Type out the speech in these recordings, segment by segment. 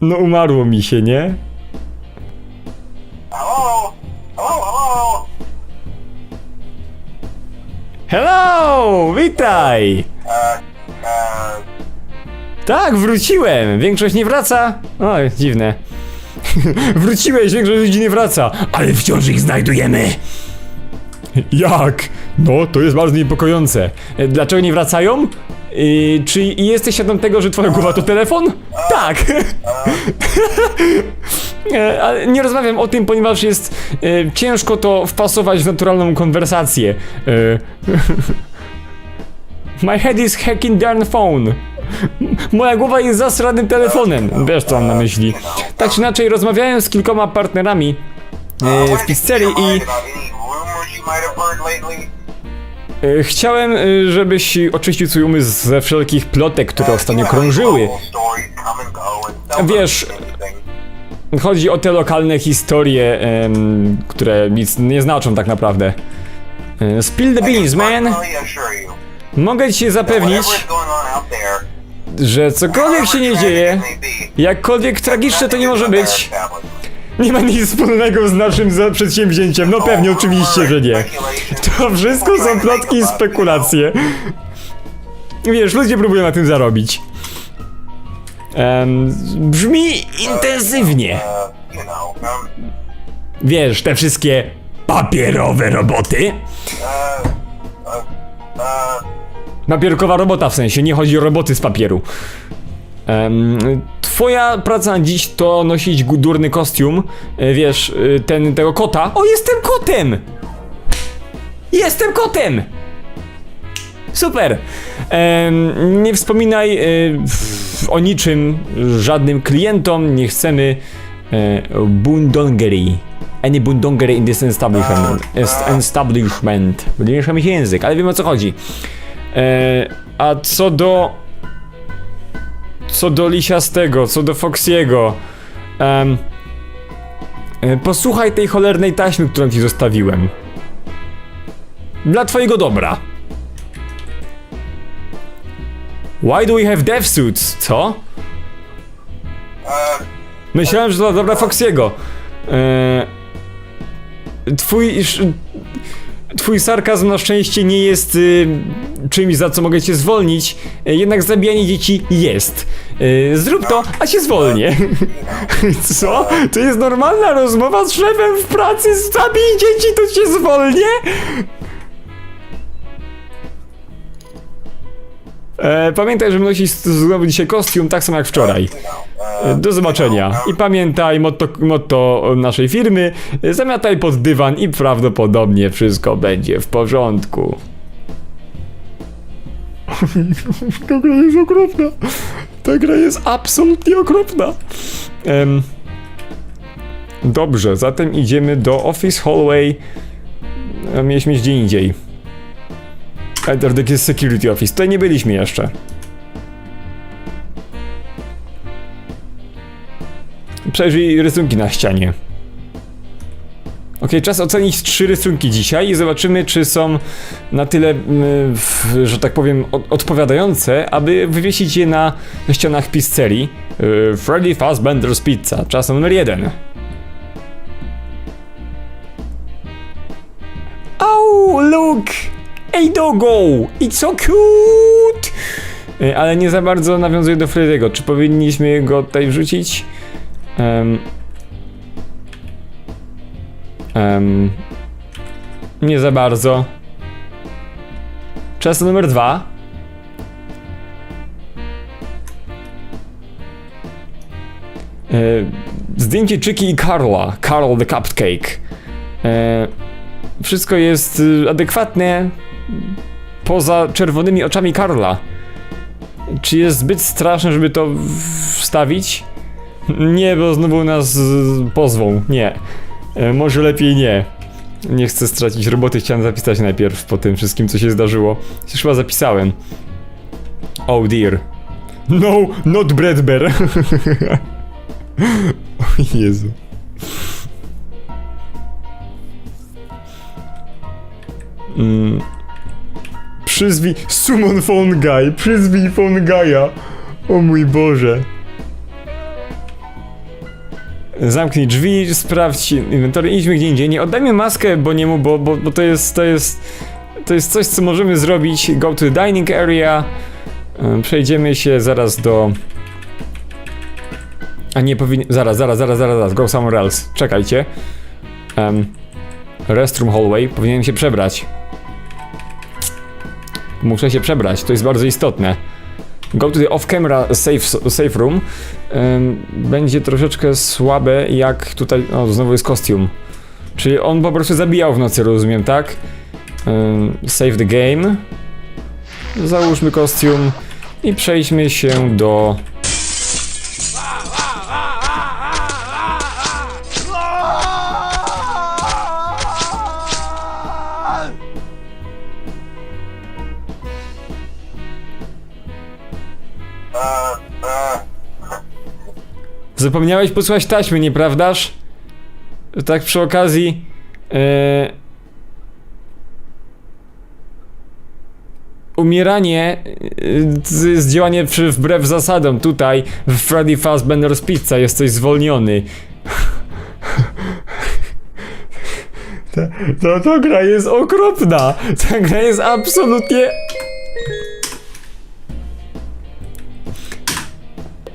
No umarło mi się, nie? Hello? Hello, hello? Hello! Witaj! Tak, wróciłem! Większość nie wraca? Oj, dziwne. Wróciłeś, większość ludzi nie wraca, ale wciąż ich znajdujemy! Jak? No, to jest bardzo niepokojące. E, Dlaczego nie wracają? Yy, czy jesteś świadom tego, że twoja głowa to telefon? Tak! Ale nie rozmawiam o tym, ponieważ jest e, ciężko to wpasować w naturalną konwersację. E, My head is hacking darn phone. Moja głowa jest zasranym telefonem. Wiesz co mam na myśli. Tak czy inaczej, rozmawiałem z kilkoma partnerami e, w pizzerii i chciałem, e, żebyś oczyścił swój umysł ze wszelkich plotek, które ostatnio krążyły. Wiesz. Chodzi o te lokalne historie, które nic nie znaczą tak naprawdę. E, Spill the beans, man! Mogę ci zapewnić, że cokolwiek się nie dzieje, jakkolwiek tragiczne to nie może być, nie ma nic wspólnego z naszym za- przedsięwzięciem. No pewnie, oczywiście, że nie. To wszystko są plotki i spekulacje. Wiesz, ludzie próbują na tym zarobić. Em, brzmi intensywnie. Uh, you know, um, Wiesz, te wszystkie papierowe roboty. uh, uh, uh, Papierkowa robota w sensie, nie chodzi o roboty z papieru. Twoja praca dziś to nosić durny kostium, e, wiesz, e, ten, tego kota. O, jestem kotem! Jestem kotem! Super! Nie wspominaj e, o niczym, żadnym klientom, nie chcemy bundongery. Any bundongery in this establishment. Est- establishment. Będziesz mieć język, ale wiem o co chodzi. A co do. Co do Lisiastego, co do Foxiego. e, posłuchaj tej cholernej taśmy, którą ci zostawiłem. Dla twojego dobra. Why do we have death suits? Co? Myślałem, że to dobra Foxiego. E, twój. Twój sarkazm na szczęście nie jest y, czymś, za co mogę cię zwolnić, e, jednak zabijanie dzieci jest. E, zrób to, a cię zwolnię. Co? To jest normalna rozmowa z szefem w pracy, zabij dzieci, to cię zwolnię? E, pamiętaj, że nosisz znowu dzisiaj kostium, tak samo jak wczoraj. uh, Do zobaczenia. I pamiętaj, motto, motto naszej firmy, zamiataj pod dywan i prawdopodobnie wszystko będzie w porządku. Ta gra jest okropna. Ta gra jest absolutnie okropna. Em, dobrze, zatem idziemy do Office Hallway. E, Mieliśmy gdzie indziej. Enter the Security Office. Tutaj nie byliśmy jeszcze. Przejrzyj rysunki na ścianie. Ok, czas ocenić trzy rysunki dzisiaj i zobaczymy, czy są na tyle, że tak powiem, od, odpowiadające, aby wywiesić je na, na ścianach pizzerii. Yy, Freddy Fazbender's Pizza, czas numer jeden. Oh, look! Ej, dogo! It's so cute! Yy, Ale nie za bardzo nawiązuje do Freddy'ego. Czy powinniśmy go tutaj wrzucić? Um, um, nie za bardzo. Czas numer dwa. E, zdjęcie Czyki i Karla. Karl the Cupcake. E, wszystko jest y, adekwatne poza czerwonymi oczami Karla. Czy jest zbyt straszne, żeby to wstawić? Nie, bo znowu nas pozwą. Nie. E, może lepiej nie. Nie chcę stracić roboty, chciałem zapisać najpierw po tym wszystkim, co się zdarzyło. Chociaż chyba zapisałem. Oh dear. No, not bread bear. o Jezu. Mm. Przyzwij Summon Phone Guy, przyzwij Phone Guy'a. O mój Boże. Zamknij drzwi, sprawdź inwentory, idźmy gdzie indziej. Nie oddajmy maskę Boniemu, bo, bo, bo to jest, to jest, to jest coś, co możemy zrobić. Go to the dining area. E, Przejdziemy się zaraz do... A nie powinien... Zaraz, zaraz, zaraz, zaraz, zaraz. Go somewhere else. Czekajcie. Em, restroom hallway. Powinienem się przebrać. Muszę się przebrać, to jest bardzo istotne. Go to the off-camera safe, safe room. Będzie troszeczkę słabe, jak tutaj. O, znowu jest kostium. Czyli on po prostu zabijał w nocy, rozumiem, tak? Save the game. Załóżmy kostium i przejdźmy się do. Zapomniałeś posłać taśmy, nieprawdaż? Tak przy okazji. e, Umieranie e, z- jest działanie wbrew zasadom. Tutaj w Freddy Fazbear's Pizza jesteś zwolniony. Ta, ta gra jest okropna. Ta gra jest absolutnie.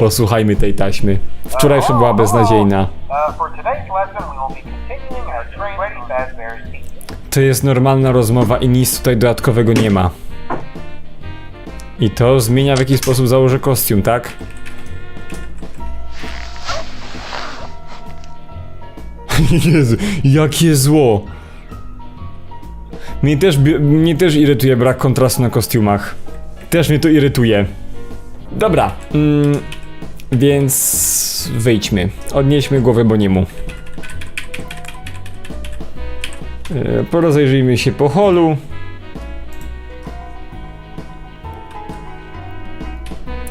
Posłuchajmy tej taśmy. Wczorajsza była beznadziejna. Uh. To jest normalna rozmowa i nic tutaj dodatkowego nie ma. I to zmienia w jaki sposób założę kostium, tak? Jezu, jakie zło! Mnie też, mnie też irytuje brak kontrastu na kostiumach. Też mnie to irytuje. Dobra, mm, więc wyjdźmy. Odnieśmy głowę Boniemu. E, Porozejrzyjmy się po holu.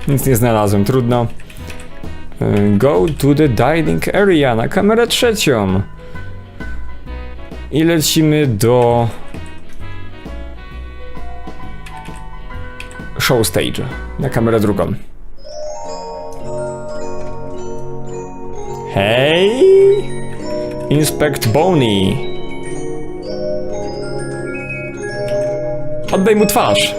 Nic nie znalazłem, trudno. E, Go to the dining area na kamerę trzecią. I lecimy do show stage na kamerę drugą. Hej! Inspect Boney. Oddaj mu twarz.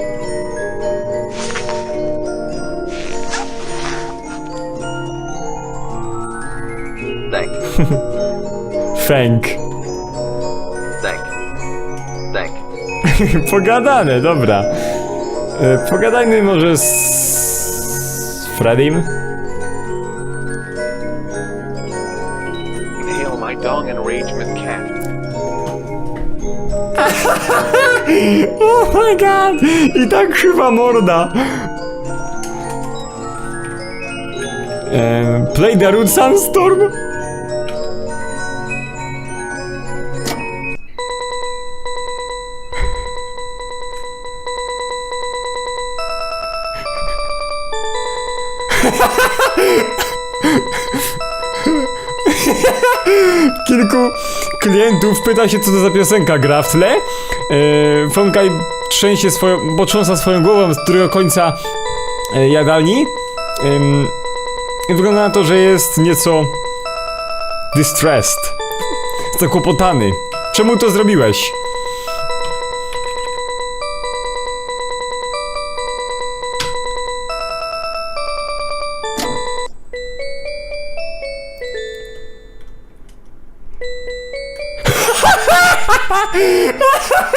Thank, Fęk. thank, thank. Pogadane, dobra. E, Pogadajmy może z Freddym. Inhale Oh my god! I tak krzywa morda. E, play root Sunstorm? Kilku klientów pyta się, co to za piosenka gra w tle. Yy, trzęsie swoją, potrząsa swoją głową z którego końca e, jadalni. I wygląda na to, że jest nieco distressed. Zakłopotany. Czemu to zrobiłeś?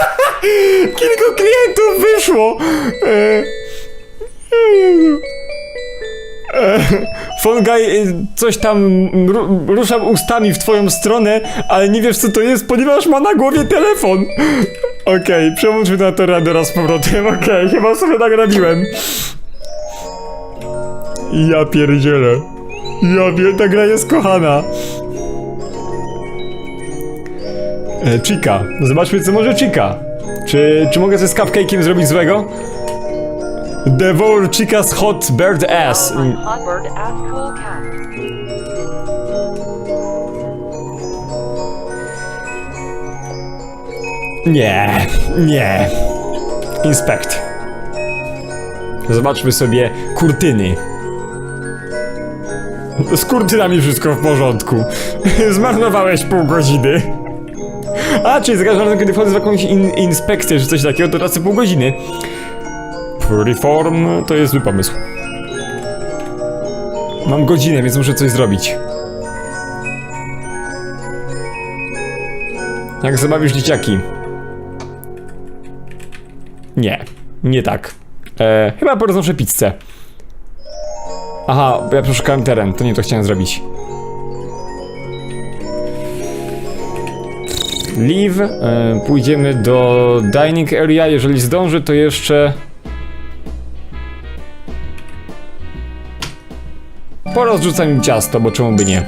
Kilku klientów wyszło. E. E, Fongaj e, coś tam ru, rusza ustami w twoją stronę, ale nie wiesz co to jest, ponieważ ma na głowie telefon. Okej, przełączmy na to radę raz z powrotem. Okej, chyba sobie nagrabiłem. Ja pierdzielę. Ja wiem, ta gra jest kochana. E, Chica. Zobaczmy, co może Chica. Czy, czy mogę ze z cupcake'iem zrobić złego? Devour Chica's Hot Bird Ass. Cat. Nie, nie. Inspect. Zobaczmy sobie kurtyny. Z kurtynami wszystko w porządku. Zmarnowałeś pół godziny. A, czyli za każdym razem, kiedy wchodzę w jakąś in inspekcję czy coś takiego, to tracę pół godziny. Reform to jest zły pomysł. Mam godzinę, więc muszę coś zrobić. Jak zabawisz dzieciaki? Nie, nie tak. E, chyba poroznoszę pizzę. Aha, ja przeszukałem teren, to nie to chciałem zrobić. Leave, e, pójdziemy do dining area, jeżeli zdąży to jeszcze... Porozrzucam im ciasto, bo czemu by nie?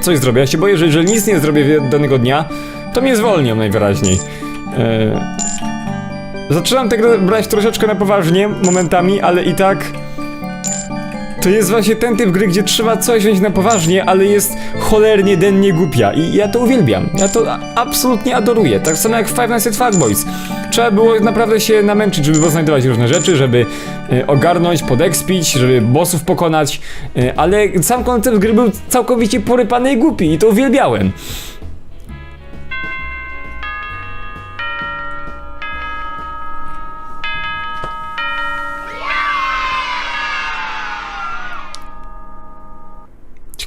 Coś zrobię, ja się boję, że jeżeli nic nie zrobię danego dnia, to mnie zwolnią najwyraźniej. E, Zaczynam tę grę brać troszeczkę na poważnie momentami, ale i tak to jest właśnie ten typ gry, gdzie trzeba coś wziąć na poważnie, ale jest cholernie dennie głupia i ja to uwielbiam. Ja to absolutnie adoruję. Tak samo jak Five Nights at Fuckboys. Trzeba było naprawdę się namęczyć, żeby znajdować różne rzeczy, żeby e, ogarnąć, podekspić, żeby bossów pokonać, e, ale sam koncept gry był całkowicie porypany i głupi i to uwielbiałem.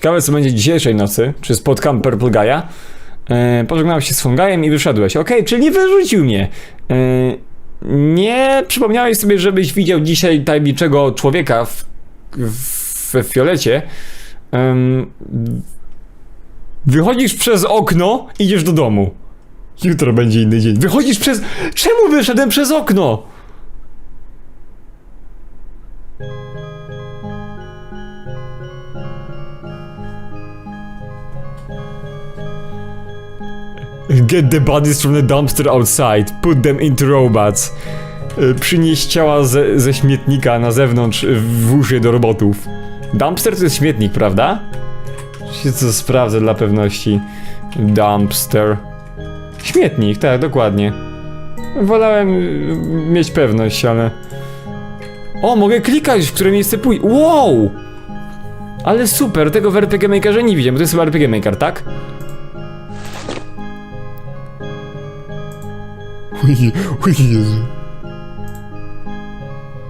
Ciekawe co będzie dzisiejszej nocy, czy spotkam Purple Guy'a. E, pożegnałem się z Fungajem i wyszedłeś. Okej, czyli wyrzucił mnie. E, nie przypomniałeś sobie, żebyś widział dzisiaj tajemniczego człowieka w, w, w fiolecie. Wychodzisz przez okno, idziesz do domu. Jutro będzie inny dzień. Wychodzisz przez... Czemu wyszedłem przez okno? Get the bodies from the dumpster outside. Put them into robots. Y, Przynieś ciała ze, ze śmietnika na zewnątrz, włóż je do robotów. Dumpster to jest śmietnik, prawda? Się co sprawdzę dla pewności. Dumpster. Śmietnik, tak, dokładnie. Wolałem y, mieć pewność, ale... O, mogę klikać, w które miejsce pójść. Wow! Ale super, tego w RPG Makerze nie widziałem, bo to jest chyba RPG Maker, tak? Jezu.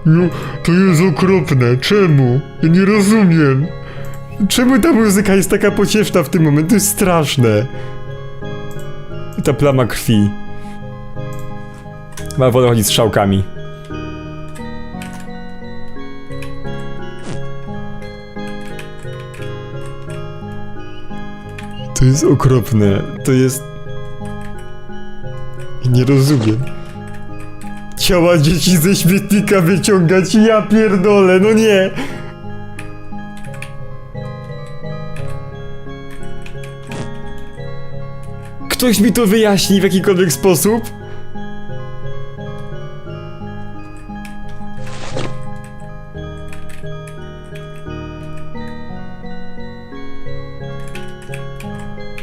No, to jest okropne. Czemu? Ja nie rozumiem. Czemu ta muzyka jest taka pocieszna w tym momencie? To jest straszne. I ta plama krwi. Chyba wolę chodzić z strzałkami. To jest okropne. To jest... Nie rozumiem. Ciała dzieci ze śmietnika wyciągać, ja pierdolę, no nie! Ktoś mi to wyjaśni w jakikolwiek sposób?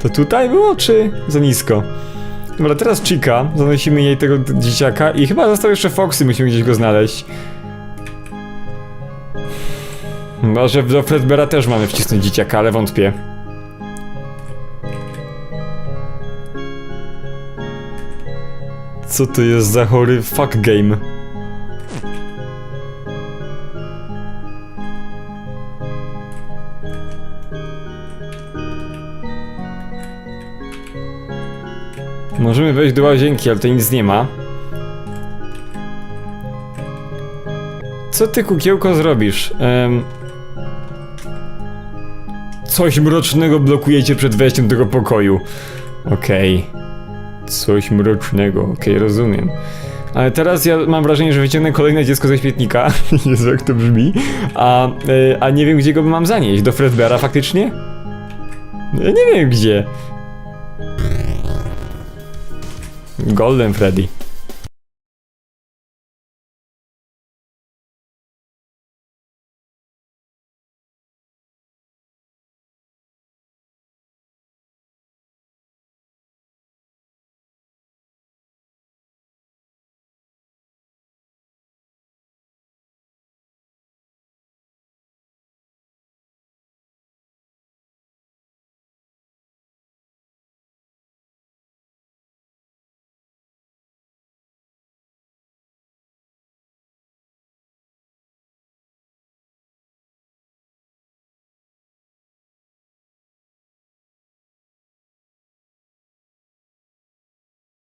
To tutaj było, czy za nisko? Dobra, teraz Chica, zanosimy jej tego dzieciaka i chyba został jeszcze Foxy, musimy gdzieś go znaleźć. Może do Fredbera też mamy wcisnąć dzieciaka, ale wątpię. Co to jest za chory fuck game? Możemy wejść do łazienki, ale to nic nie ma. Co ty, kukiełko, zrobisz? Coś mrocznego blokujecie przed wejściem do tego pokoju. Okej. Coś mrocznego, okej, rozumiem. Ale teraz ja mam wrażenie, że wyciągnę kolejne dziecko ze śmietnika. Jezu, jak to brzmi. A, e, a nie wiem, gdzie go mam zanieść. Do Fredbeara faktycznie? Ja nie wiem, gdzie. Golden Freddy.